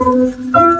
মিলন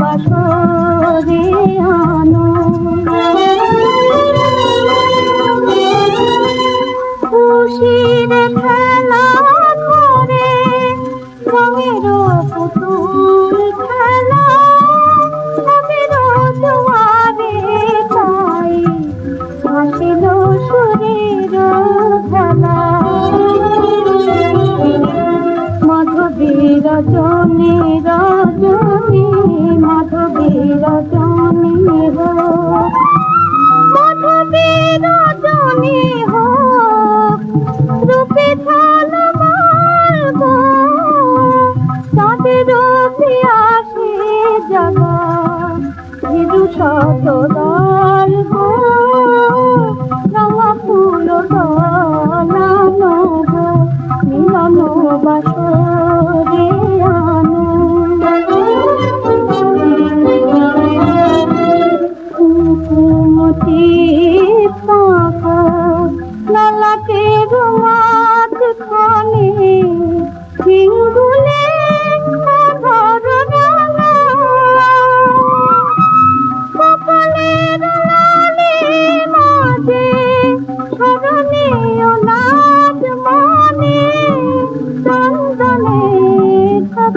বাসরে শতদার গো ফুল ডালানো মিলানো বাসরে আনো। কুকুমতি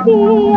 see